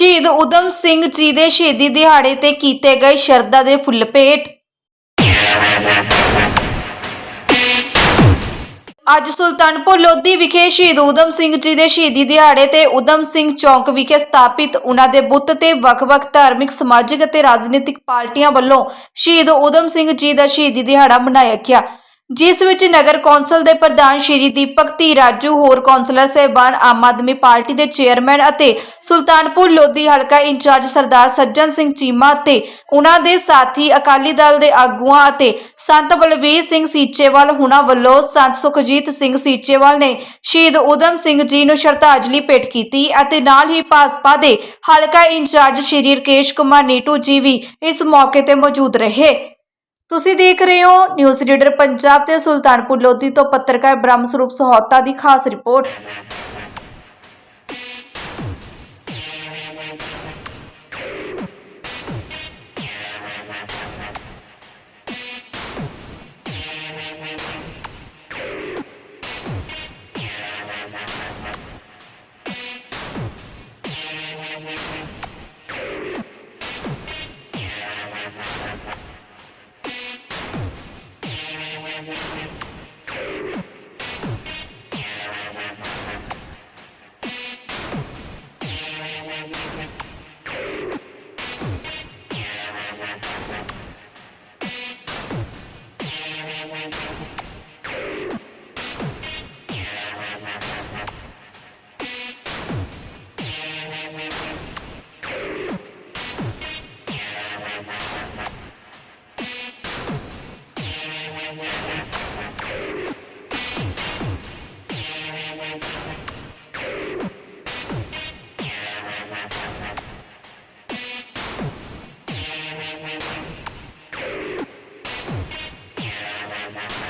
ਸ਼ਹੀਦ ਉਦਮ ਸਿੰਘ ਜੀ ਦੇ ਸ਼ਹੀਦੀ ਦਿਹਾੜੇ ਤੇ ਕੀਤੇ ਗਏ ਸ਼ਰਧਾ ਦੇ ਫੁੱਲ ਭੇਟ। ਅੱਜ ਸੁਲਤਾਨਪੁਰ ਲੋਧੀ ਵਿਖੇ ਸ਼ਹੀਦ ਉਦਮ ਸਿੰਘ ਜੀ ਦੇ ਸ਼ਹੀਦੀ ਦਿਹਾੜੇ ਤੇ ਉਦਮ ਸਿੰਘ ਚੌਂਕ ਵਿਖੇ ਸਥਾਪਿਤ ਉਹਨਾਂ ਦੇ ਬੁੱਤ ਤੇ ਵੱਖ-ਵੱਖ ਧਾਰਮਿਕ, ਸਮਾਜਿਕ ਅਤੇ ਰਾਜਨੀਤਿਕ ਪਾਰਟੀਆਂ ਵੱਲੋਂ ਸ਼ਹੀਦ ਉਦਮ ਸਿੰਘ ਜੀ ਦਾ ਸ਼ਹੀਦੀ ਦਿਹਾੜਾ ਮਨਾਇਆ ਗਿਆ। ਜਿਸ ਵਿੱਚ ਨਗਰ ਕੌਂਸਲ ਦੇ ਪ੍ਰਧਾਨ ਸ਼੍ਰੀ ਦੀਪਕ ਧੀ ਰਾਜੂ, ਹੋਰ ਕੌਂਸਲਰ ਸਹਿਬਾਨ ਆਮ ਆਦਮੀ ਪਾਰਟੀ ਦੇ ਚੇਅਰਮੈਨ ਅਤੇ ਸੁਲਤਾਨਪੁਰ ਲੋਧੀ ਹਲਕਾ ਇੰਚਾਰਜ ਸਰਦਾਰ ਸੱਜਣ ਸਿੰਘ ਚੀਮਾ ਅਤੇ ਉਹਨਾਂ ਦੇ ਸਾਥੀ ਅਕਾਲੀ ਦਲ ਦੇ ਆਗੂਆਂ ਅਤੇ ਸੰਤ ਬਲਵੀਰ ਸਿੰਘ ਸੀਚੇਵਾਲ ਹੁਣਾਂ ਵੱਲੋਂ ਸੰਤ ਸੁਖਜੀਤ ਸਿੰਘ ਸੀਚੇਵਾਲ ਨੇ ਸ਼ਹੀਦ ਉਦਮ ਸਿੰਘ ਜੀ ਨੂੰ ਸ਼ਰਧਾਂਜਲੀ ਭੇਟ ਕੀਤੀ ਅਤੇ ਨਾਲ ਹੀ ਭਾਜਪਾ ਦੇ ਹਲਕਾ ਇੰਚਾਰਜ ਸ਼੍ਰੀ ਰਕੇਸ਼ ਕੁਮਾਰ ਨੀਟੂ ਜੀ ਵੀ ਇਸ ਮੌਕੇ ਤੇ ਮੌਜੂਦ ਰਹੇ। ਤੁਸੀਂ ਦੇਖ ਰਹੇ ਹੋ ਨਿਊਜ਼ ਰੀਡਰ ਪੰਜਾਬ ਤੇ ਸੁਲਤਾਨਪੁਰ ਲੋਧੀ ਤੋਂ ਪੱਤਰਕਾਰ ਬ੍ਰਹਮ ਸਰੂਪ ਸਹੌਤਾ ਦੀ ਖਾਸ ਰਿਪੋਰਟ।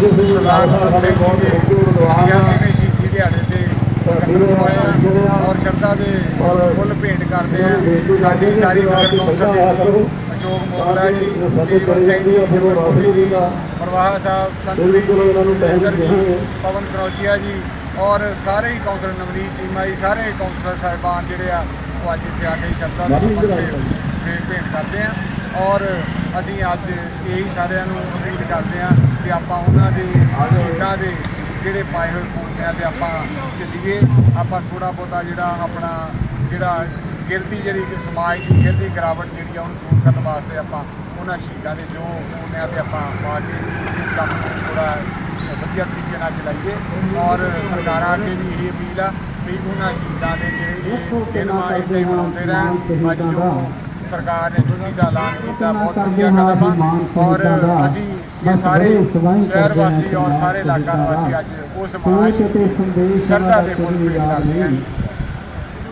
ਸਰਦਾਰ ਭਗਤ ਸਿੰਘ ਜੀ ਦੇ 86ਵੇਂ ਸ਼ਹੀਦੀ ਦਿਹਾੜੇ ਤੇ ਇਕੱਤਰ ਔਰ ਸ਼ਰਧਾ ਦੇ ਫੁੱਲ ਭੇਂਟ ਕਰਦੇ ਆ ਸਾਡੀ ਸਾਰੀ ਨਗਰ ਕੌਂਸਲ ਦੀ ਅਸ਼ੋਕ ਮੋਹਲਾ ਜੀ ਦੀਪਕ ਸਿੰਘ ਜੀ ਗੁਰਮੁਖੀ ਜੀ ਪ੍ਰਵਾਹ ਸਾਹਿਬ ਸੰਤਰੀ ਜੀ ਪਵਨ ਕਰੋਚੀਆ ਜੀ ਔਰ ਸਾਰੇ ਹੀ ਕੌਂਸਲਰ ਨਵਨੀਤ ਚੀਮਾ ਜੀ ਸਾਰੇ ਕੌਂਸਲਰ ਸਾਹਿਬਾਨ ਜਿਹੜੇ ਆ ਉਹ ਅੱਜ ਇੱਥੇ ਆ ਕੇ ਸ਼ਰਧਾ ਦੇ ਫੁੱਲ ਭੇਟ ਕਰਦੇ ਆ ਔਰ ਅਸੀਂ ਅੱਜ ਇਹੀ ਸਾਰਿਆਂ ਨੂੰ ਅਪੀਲ ਕਰਦੇ ਹਾਂ ਕਿ ਆਪਾਂ ਉਹਨਾਂ ਦੇ ਸ਼ਹੀਦਾਂ ਦੇ ਜਿਹੜੇ ਪਾਏ ਹੋਏ ਪੂਰਨਿਆਂ ਤੇ ਆਪਾਂ ਚੱਲੀਏ। ਆਪਾਂ ਥੋੜਾ ਬਹੁਤਾ ਜਿਹੜਾ ਆਪਣਾ ਜਿਹੜਾ ਗਿਰਦੀ ਜਿਹੜੀ ਸਮਾਜ ਦੀ ਗਿਰਦੀ ਗਿਰਾਵਟ ਜਿਹੜੀ ਆ, ਉਹਨੂੰ ਦੂਰ ਕਰਨ ਵਾਸਤੇ ਆਪਾਂ ਉਹਨਾਂ ਸ਼ਹੀਦਾਂ ਦੇ ਜੋ ਪੂਰਨਿਆਂ ਤੇ ਆਪਾਂ ਪਾ ਕੇ ਇਸ ਕੰਮ ਨੂੰ ਥੋੜਾ ਵਧੀਆ ਤਰੀਕੇ ਨਾਲ ਚਲਾਈਏ। ਔਰ ਸਰਕਾਰਾਂ ਅੱਗੇ ਵੀ ਇਹ ਅਪੀਲ ਆ ਵੀ ਉਹਨਾਂ ਸ਼ਹੀਦਾਂ ਦੇ ਜਿਹੜੇ ਦਿਨ ਮਾ ਇੱਦਾਂ ਮਨਾਉਂਦੇ ਰਹਿਣ। ਅੱਜ ਜੋ ਸਰਕਾਰ ਨੇ ਛੁੱਟੀ ਦਾ ਐਲਾਨ ਕੀਤਾ ਬਹੁਤ ਵਧੀਆ ਕਦਮ ਆ ਔਰ ਅਸੀਂ ਇਹ ਸਾਰੇ ਸ਼ਹਿਰ ਵਾਸੀ ਔਰ ਸਾਰੇ ਇਲਾਕਾ ਵਾਸੀ ਅੱਜ ਉਸ ਸਮਾਜ ਸ਼ਰਧਾ ਦੇ ਫੁੱਲ ਭੇਟ ਕਰਦੇ ਹਾਂ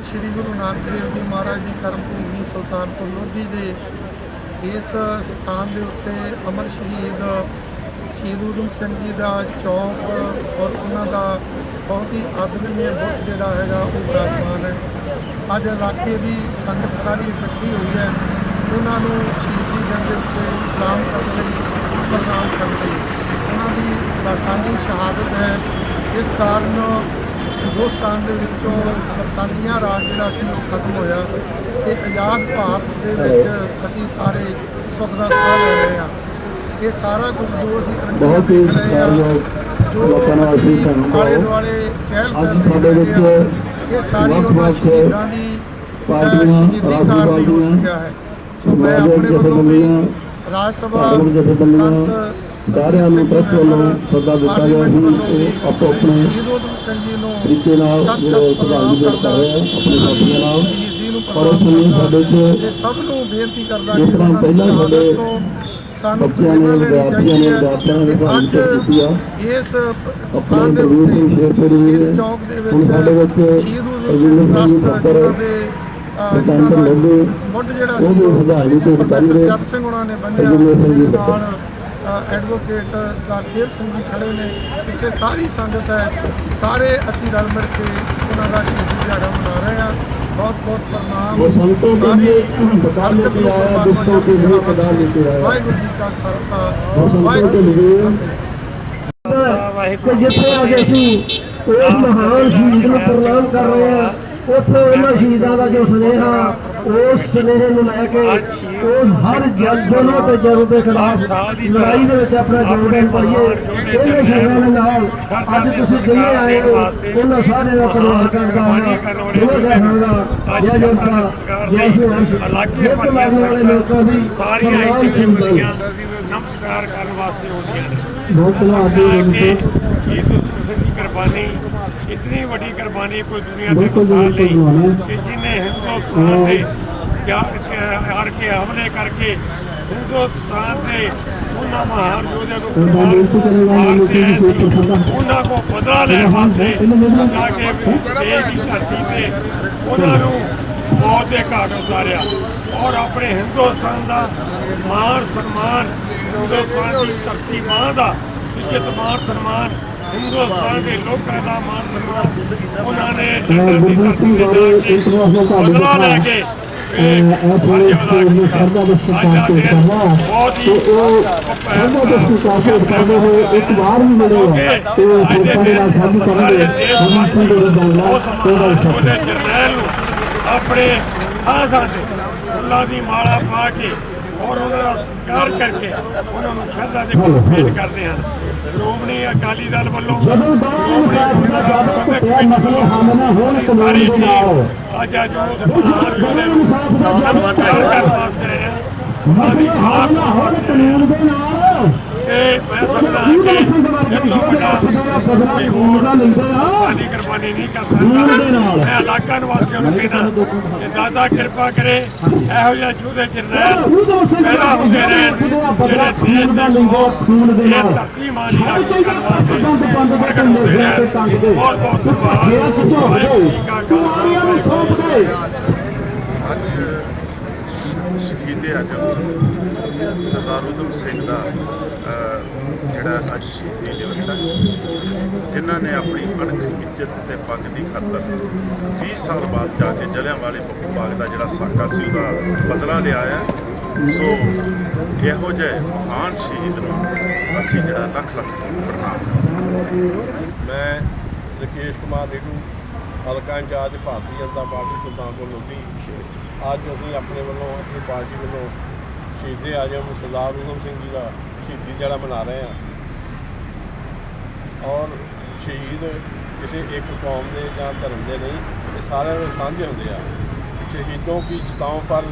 ਸ਼੍ਰੀ ਗੁਰੂ ਨਾਨਕ ਦੇਵ ਜੀ ਮਹਾਰਾਜ ਦੀ ਕਰਮ ਭੂਮੀ ਸੁਲਤਾਨਪੁਰ ਲੋਧੀ ਦੇ ਇਸ ਸਥਾਨ ਦੇ ਉੱਤੇ ਅਮਰ ਸ਼ਹੀਦ ਸ਼ਹੀਦ ਊਧਮ ਸਿੰਘ ਜੀ ਦਾ ਚੌਕ ਔਰ ਉਹਨਾਂ ਦਾ ਬਹੁਤ ਹੀ ਆਦਰਣੀय ਬੁੱਤ ਜਿਹੜਾ ਹੈਗਾ ਉਹ ਵਿਰਾਜਮਾਨ ਹੈ। ਅੱਜ ਇਲਾਕੇ ਦੀ ਸੰਗਤ ਸਾਰੀ ਇਕੱਠੀ ਹੋਈ ਹੈ। ਉਹਨਾਂ ਨੂੰ ਸ਼ਹੀਦੀ ਜੰਗ ਦੇ ਉੱਤੇ ਸਲਾਮ ਕਰਨ ਲਈ ਪ੍ਰਣਾਮ ਕਰਦੇ ਉਹਨਾਂ ਦੀ ਲਾਸਾਨੀ ਸ਼ਹਾਦਤ ਹੈ। ਇਸ ਕਾਰਨ ਹਿੰਦੁਸਤਾਨ ਦੇ ਵਿੱਚੋਂ ਬਰਤਾਨੀਆ ਰਾਜ ਜਿਹੜਾ ਸੀ ਉਹ ਖਤਮ ਹੋਇਆ ਤੇ ਆਜ਼ਾਦ ਭਾਰਤ ਦੇ ਵਿੱਚ ਅਸੀਂ ਸਾਰੇ ਸੁੱਖ ਦਾ ਸਾਹ ਲੈ ਰਹੇ ਹਾਂ। ਇਹ ਸਾਰਾ ਕੁਝ ਜੋ ਅਸੀਂ ਬਹੁਤ ਹੀ ਜੋ ਲੋਕਾਂ ਨਾਲ ਅਸੀਂ ਧੰਨਵਾਦ ਆਲੇ ਦੁਆਲੇ ਅੱਜ ਪਹਿਲ ਸਾਡੇ ਵਿੱਚ ਇਹ ਸਾਰੀ ਉਹਨਾਂ ਸ਼ਹੀਦਾਂ ਦੀ ਸ਼ਹੀਦੀ ਕਾਰਨ ਹੀ ਸਕਿਆ ਹੈ। ਸੋ ਮੈਂ ਆਪਣੇ ਵੱਲੋਂ ਵੀ ਰਾਜ ਸਭਾ ਸੰਤ ਸਾਰਿਆਂ ਨੂੰ ਟਰੱਸਟ ਵੱਲੋਂ ਸੱਦਾ ਦਿੱਤਾ ਗਿਆ ਸੀ ਆਪੋ ਆਪਣੇ ਤਰੀਕੇ ਨਾਲ ਕਰ ਰਹੇ ਆ ਆਪਣੇ ਸਾਥੀਆਂ ਨਾਲ। ਨੂੰ ਲਈ ਕਰਦਾ ਸਾਡੇ ਤੇ ਸਭ ਨੂੰ ਬੇਨਤੀ ਕਰਦਾ ਦੀ ਪਹਿਲਾਂ ਸਾਡੇ ਸਾਨੂੰ ਪ੍ਰੇਰਨਾ ਲੈਣੀ ਚਾਹੀਦੀ ਹੈ। ਅੱਜ ਇਸ ਸਥਾਨ ਦੇ ਉੱਤੇ ਇਸ ਚੌਕ ਦੇ ਵਿੱਚ ਹੁਣ ਸਾਡੇ ਵਿੱਚ ਸ਼ਹੀਦ ਸਿੰਘ ਟਰੱਸਟ ਦੇ ਮੁੱਢ ਜਿਹੜਾ ਉਹ ਸੀ ਗਏ। ਜੱਟ ਸਿੰਘ ਉਹਨਾਂ ਨੇ ਬੰਨਿਆ। ਨਾਲ ਐਡਵੋਕੇਟ ਸਰਦਾਰ ਖੇਲ ਸਿੰਘ ਜੀ ਖੜੇ ਨੇ। ਪਿੱਛੇ ਸਾਰੀ ਸੰਗਤ ਹੈ। ਸਾਰੇ ਅਸੀਂ ਰਲ ਮਿਲ ਕੇ ਉਹਨਾਂ ਦਾ ਸ਼ਹੀਦੀ ਦਿਹਾੜਾ ਮਨਾ ਰਹੇ ਹਾਂ। ਬਹੁਤ ਬਹੁਤ ਪ੍ਰਣਾਮ। ਉਹ ਸੰਤੋਂ ਕੇ ਲਈ ਲੈ ਕੇ ਆਇਆ ਦੁੱਖੋਂ ਕੇ ਲਈ ਬਤਾ ਲੈ ਕੇ ਆਇਆ। ਵਾਹਿਗੁਰੂ ਜੀ ਕਾ ਖਾਲਸਾ ਵਾਹਿਗੁਰੂ ਜੀ ਕਿ ਜਿੱਥੇ ਅੱਜ ਅਸੀਂ ਉਸ ਮਹਾਨ ਸ਼ਹੀਦ ਨੂੰ ਪ੍ਰਣਾਮ ਕਰ ਰਹੇ ਹਾਂ ਉੱਥੇ ਉਹਨਾਂ ਸ਼ਹੀਦਾਂ ਦਾ ਜੋ ਸੁਨੇਹਾ ਉਸ ਸੁਨੇਹੇ ਨੂੰ ਲੈ ਕੇ ਉਸ ਹਰ ਜਲ ਜਨੋ ਤੇ ਜਨੋ ਦੇ ਖਿਲਾਫ ਲੜਾਈ ਦੇ ਵਿੱਚ ਆਪਣਾ ਯੋਗਦਾਨ ਪਾਈਏ। ਇਹਨਾਂ ਸ਼ਹੀਦਾਂ ਦੇ ਨਾਲ ਅੱਜ ਤੁਸੀਂ ਜਿੰਨੇ ਆਏ ਹੋ ਉਹਨਾਂ ਸਾਰਿਆਂ ਦਾ ਧੰਨਵਾਦ ਕਰਦਾ ਹਾਂ। ਦੋਵੇਂ ਗ੍ਰਹਿਾਂ ਦਾ ਜੈ ਜਨਤਾ ਜੈ ਸ਼੍ਰੀ ਹਰਿ ਜਿੱਤ ਲਾਉਣ ਵਾਲੇ ਲੋਕਾਂ ਦੀ ਸੁਣਦਾ ਹੁੰਦੀਆਂ ਨਮਸਕਾਰ ਕਰਨ ਵਾਸਤੇ ਹੁੰਦੀਆਂ ਨੇ। ਬਹੁਤ ਧੰਨਵਾਦ ਜੀ ਕੁਰਬਾਨੀ ਇਤਨੀ ਵੱਡੀ ਕੁਰਬਾਨੀ ਕੋਈ ਦੁਨੀਆ ਜੀ, ਮਿਸਾਲ ਨਹੀਂ। ਕਿ ਜਿਨੇ ਹਿੰਦੁਸਤਾਨ ਦੇ ਯਾਰ ਕੇ ਹਮਲੇ ਕਰਕੇ ਹਿੰਦੁਸਤਾਨ ਦੇ ਉਹਨਾਂ ਮਹਾਨ ਯੋਧਿਆਂ ਨੂੰ ਮੈਨੂੰ ਉਹਨਾਂ ਕੋ ਬਦਲਾ ਲੈਣ ਵਾਸਤੇ ਜਾ ਕੇ ਦੇਸ਼ ਦੀ ਧਰਤੀ ਤੇ ਉਹਨਾਂ ਨੂੰ ਮੌਤ ਦੇ ਘਾਟ ਉਤਾਰਿਆ ਔਰ ਆਪਣੇ ਹਿੰਦੁਸਤਾਨ ਦਾ ਮਾਣ ਸਨਮਾਨ ਹਿੰਦੁਸਤਾਨ ਦੀ ਧਰਤੀ ਮਾਂ ਦਾ ਇੱਜ਼ਤ ਸਨਮਾਨ ਹਿੰਦੁਸਤਾਨ ਦੇ ਲੋਕਾਂ ਦਾ ਮਾਣ ਸਨਮਾਨ। ਉਹਨਾਂ ਨੇ ਗੁਰਦੀਪ ਸਿੰਘ ਇੰਟਰਨੈਸ਼ਨਲ ਕਾਲਜ ਬਦਲਾ ਲੈ ਕੇ ਆਪਣੇ ਨੂੰ ਸਰਦਾ ਦੇ ਸਤਿਕਾਰ ਪੇਸ਼ ਕਰਨਾ ਤੇ ਉਹ ਸਰਦਾ ਦੇ ਸਤਿਕਾਰ ਪੇਸ਼ ਕਰਦੇ ਹੋਏ ਇੱਕ ਵਾਰ ਵੀ ਮਿਲੇ ਤੇ ਲੋਕਾਂ ਦੇ ਨਾਲ ਸਾਂਝੀ ਕਰਨਗੇ ਗੁਰਦੀਪ ਸਿੰਘ ਦਾ ਉਹਦਾ ਉਹਦੇ ਨੂੰ ਆਪਣੇ ਥਾਂ ਤੇ ਫੁੱਲਾਂ ਦੀ ਮਾਲਾ ਪਾ ਕੇ ਔਰ ਉਹਨਾਂ ਦਾ ਸਤਿਕਾਰ ਕਰਕੇ ਉਹਨਾਂ ਨੂੰ ਸ਼ਰਧਾ ਦੇ ਫੁੱਲ ਭੇਟ ਕਰਦੇ ਹਨ। ਸ਼੍ਰੋਮਣੀ ਅਕਾਲੀ ਦਲ ਵੱਲੋਂ ਨਾ ਦੇ ਨਾਲ। ਅੱਜ ਅੱਜ ਉਹ ਮਹਾਨ ਯੋਧੇ ਜ਼ਿਆਦਾ ਸਤਿਕਾਰ ਕਰਨ ਵਾਸਤੇ ਆਏ ਹਾਂ। ਹੱਲ ਨਾ ਹੋਣ ਕਾਨੂੰਨ ਦੇ ਨਾਲ। ਇਹ ਮੈਂ ਸਮਝਦਾ ਇਹ ਕਿ ਸਿੰਘ ਵਰਗੇ ਇਹ ਤੋਂ ਯੋਧੇ ਵੱਡਾ ਆਪਣਾ ਬਦਲਾ ਕੋਈ ਕਾਨੂੰਨ ਦਾ ਹੋਰ ਲੈਂਦੇ ਆ ਸਾਡੀ ਕੁਰਬਾਨੀ ਨਹੀਂ ਕਰ ਕਾਨੂੰਨ ਦੇ ਸਕਦਾ ਨਾਲ। ਮੈਂ ਇਲਾਕਾ ਨਿਵਾਸੀਆਂ ਨੂੰ ਕਹਿੰਦਾ ਕਿ ਦਾਦਾ ਕਿਰਪਾ ਕਰੇ ਇਹੋ ਜਿਹਾ ਜੂਦੇ ਜਰਨੈਲ ਉਦੋਂ ਸਿੰਘ ਪੈਦਾ ਹੁੰਦੇ ਨੇ ਜਿਹੜਾ ਬਦਲਾ ਜਿਹੜੇ ਖੂਨ ਦਾ ਲੈਂਦੇ ਆ, ਖੂਨ ਦੇ ਇਹ ਨਾਲ ਧਰਤੀ ਮਾਂ ਦੀ ਹਰ ਰਾਖੀ ਕੋਈ ਕਰਨ ਬੰਦ ਵਾਸਤੇ ਬੰਦ ਦੇ ਪ੍ਰਗਟ ਹੁੰਦੇ ਕੰਡੇ ਤੇ ਨੇ ਟੰਗ ਦੇ ਬਹੁਤ ਬਹੁਤ ਧੰਨਵਾਦ ਇਹ ਚ ਝੋਕ ਵਾਹਿਗੁਰੂ ਦੇ ਜੀ ਕਾ ਕੁਮਾਰੀਆਂ ਨੂੰ ਖਾਲਸਾ ਸੌਂਪ ਦੇ ਅੱਜ ਸ਼ਹੀਦੇ ਅੱਜ ਸਰਦਾਰ ਉਦਮ ਸਿੰਘ ਦਾ ਜਿਹੜਾ ਅੱਜ ਸ਼ਹੀਦੀ ਦਿਵਸ ਹੈ, ਜਿਨ੍ਹਾਂ ਨੇ ਆਪਣੀ ਅਣਖ ਇੱਜ਼ਤ ਤੇ ਪੱਗ ਦੀ ਖਾਤਰ 20 ਸਾਲ ਬਾਅਦ ਜਾ ਕੇ ਜਲਿਆਂਵਾਲੇ ਬਾਗ ਦਾ ਜਿਹੜਾ ਸਾਕਾ ਸੀ, ਉਹਦਾ ਬਦਲਾ ਲਿਆ ਹੈ। ਸੋ ਇਹੋ ਜਿਹੇ ਮਹਾਨ ਸ਼ਹੀਦ ਨੂੰ ਅਸੀਂ ਜਿਹੜਾ ਲੱਖ ਲੱਖ ਪ੍ਰਣਾਮ ਮੈਂ ਰਕੇਸ਼ ਕੁਮਾਰ ਰੇਡੂ ਹਲਕਾ ਇੰਚਾਰਜ ਭਾਰਤੀ ਜਨਤਾ ਪਾਰਟੀ ਸੁਲਤਾਨਪੁਰ ਲੋਧੀ ਅੱਜ ਅਸੀਂ ਆਪਣੇ ਵੱਲੋਂ ਆਪਣੀ ਪਾਰਟੀ ਵੱਲੋਂ ਸ਼ਹੀਦੇ ਆਜਮ ਸਰਦਾਰ ਉਦਮ ਸਿੰਘ ਜੀ ਦਾ ਸ਼ਹੀਦੀ ਦਿਹਾੜਾ ਮਨਾ ਰਹੇ ਹਾਂ ਔਰ ਸ਼ਹੀਦ ਕਿਸੇ ਇੱਕ ਕੌਮ ਦੇ ਜਾਂ ਧਰਮ ਦੇ ਨਹੀਂ ਇਹ ਸਾਰਿਆਂ ਦੇ ਸਾਂਝੇ ਹੁੰਦੇ ਆ शहीदों की चिताओं पर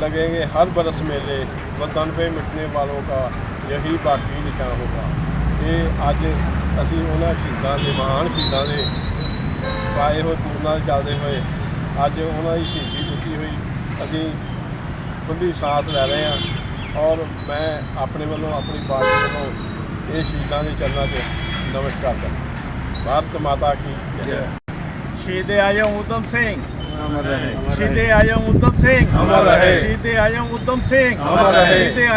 लगेंगे हर बरस मेले वतन पे मिटने वालों का यही बाकी निशान होगा ਇਹ ਅੱਜ ਅਸੀਂ ਉਹਨਾਂ ਸ਼ਹੀਦਾਂ ਦੇ ਮਹਾਨ ਸ਼ਹੀਦਾਂ ਦੇ ਪਾਏ ਹੋਏ ਪੂਰਨਾਂ ਚੱਲਦੇ ਹੋਏ ਅੱਜ ਉਹਨਾਂ ਦੀ ਸ਼ਹੀਦੀ ਦਿੱਤੀ ਹੋਈ। ਅਸੀਂ ਖੁੱਲੀ ਸਾਥ ਲੈ ਰਹੇ ਹਾਂ ਔਰ ਮੈਂ ਆਪਣੇ ਵੱਲੋਂ ਆਪਣੀ ਪਾਰਟੀ ਵੱਲੋਂ ਇਹ ਸ਼ਹੀਦਾਂ ਦੇ ਚਰਨਾਂ 'ਚ ਨਮਸਕਾਰ ਕਰਦਾ ਭਾਰਤ ਮਾਤਾ ਕੀ ਜੈ। ਸ਼ਹੀਦੇ ਆਜਮ ਉਦਮ ਸਿੰਘ। ਅਮਰ ਰਹੇ। ਸ਼ਹੀਦੇ ਆਜਮ ਉਦਮ ਸਿੰਘ। ਅਮਰ ਰਹੇ। ਸ਼ਹੀਦੇ ਆਜਮ ਉਦਮ ਸਿੰਘ। ਅਮਰ ਰਹੇ।